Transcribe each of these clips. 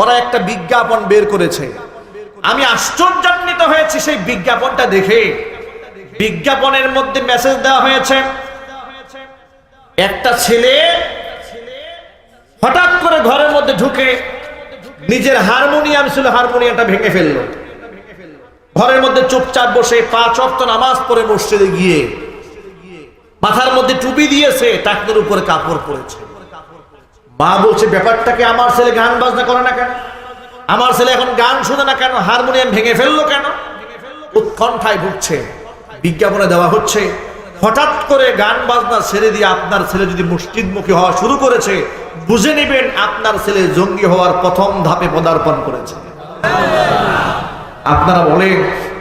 ওরা একটা বিজ্ঞাপন বের করেছে। আমি আশ্চর্যান্বিত হয়েছি সেই বিজ্ঞাপনটা দেখে। বিজ্ঞাপনের মধ্যে মেসেজ দেওয়া হয়েছে, একটা ছেলে হঠাৎ করে ঘরের মধ্যে ঢুকে নিজের হারমোনিয়াম ছিল, হারমোনিয়ামটা ভেঙে ফেলল। ঘরের মধ্যে চুপচাপ বসে পাঁচ অক্ত নামাজ পড়ে মসজিদে গিয়ে মাথার মধ্যে টুপি দিয়েছে, টাকনের উপরে কাপড় পরেছে। মা বলছে, ব্যাপারটাকে আমার ছেলে গান বাজনা করে না কেন? আমার ছেলে এখন গান শুনে না কেন? হারমোনিয়াম ভেঙে ফেলল কেন? উৎকণ্ঠায় ভুগছে, বিজ্ঞাপনে দেওয়া হচ্ছে, হঠাৎ করে গান বাজনা ছেড়ে দিয়ে আপনার ছেলে যদি মসজিদমুখী হওয়া শুরু করেছে, বুঝে নেবেন আপনার ছেলে জঙ্গি হওয়ার প্রথম ধাপে পদার্পণ করেছে। আপনারা বলেন,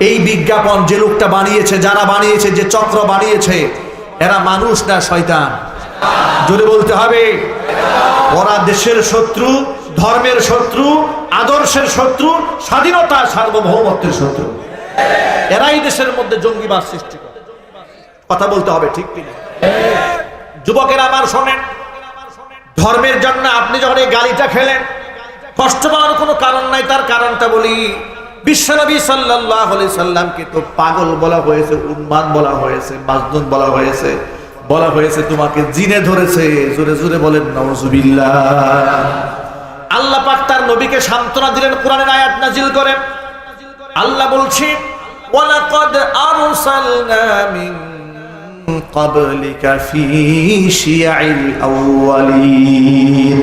এই বিজ্ঞাপন যে লোকটা বানিয়েছে, যারা বানিয়েছে, যে চক্র বানিয়েছে, এরা মানুষ না শয়তান। জোরে বলতে হবে। ওরা দেশের শত্রু, ধর্মের শত্রু, আদর্শের শত্রু, স্বাধীনতা, সার্বভৌমত্বের শত্রু। এরাই দেশের মধ্যে জঙ্গিবাদ সৃষ্টি করে। কথা বলতে হবে ঠিক কিনা? যুবকেরা আমার শোনেন, ধর্মের জন্য আপনি যখন এই গালিটা খেলেন, কষ্ট পাওয়ার কোনো কারণ নাই, তার কারণটা বলি বিশ্বনবী সাল্লাহ সাল্লামকে তো পাগল বলা হয়েছে উন্মাদ বলা হয়েছে, মাজনুন বলা হয়েছে। বলা হয়েছে তোমাকে জিনে ধরেছে জোরে জোরে বলেন নওজুবিল্লাহ আল্লাহ পাক তার নবীকে সান্ত্বনা দিলেন কোরআনের আয়াত নাজিল করে আল্লাহ বলছে ওয়ালাকাদ আরসালনা মিন قبلك في شيع الأولين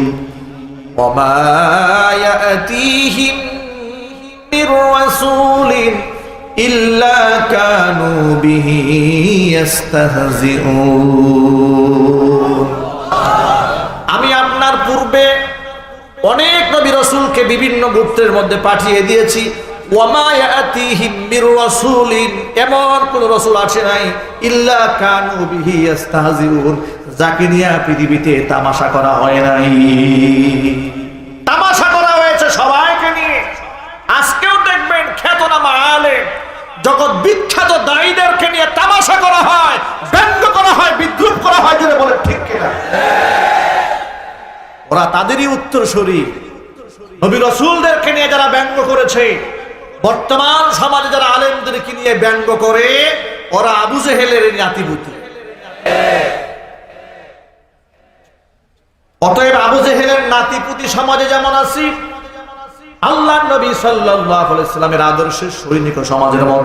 وما يأتيهم আমি আপনার পূর্বে অনেক নবী রসুলকে বিভিন্ন গুপ্তের মধ্যে পাঠিয়ে দিয়েছি। এমন রসুল আছে নাই। ইল্লা কানু যাকে নিয়ে পৃথিবীতে তামাশা করা হয় নাই। বিখ্যাত দায়ীদেরকে নিয়ে তামাশা করা হয়, ব্যঙ্গ করা হয়, বিদ্রুপ করা হয় যেটা বলে ঠিক কিনা। ওরা তাদেরই উত্তরসূরি নবী রসুলদেরকে নিয়ে যারা ব্যঙ্গ করেছে, বর্তমান সমাজে যারা আলেমদেরকে নিয়ে ব্যঙ্গ করে, ওরা আবু জেহেলের নাতিপুতি অতএব আবু জেহেলের নাতিপুতি সমাজে যেমন আছি আল্লাহ নবী সাল্লাহ সাল্লামের আদর্শের সৈনিক সমাজের মধ্যে।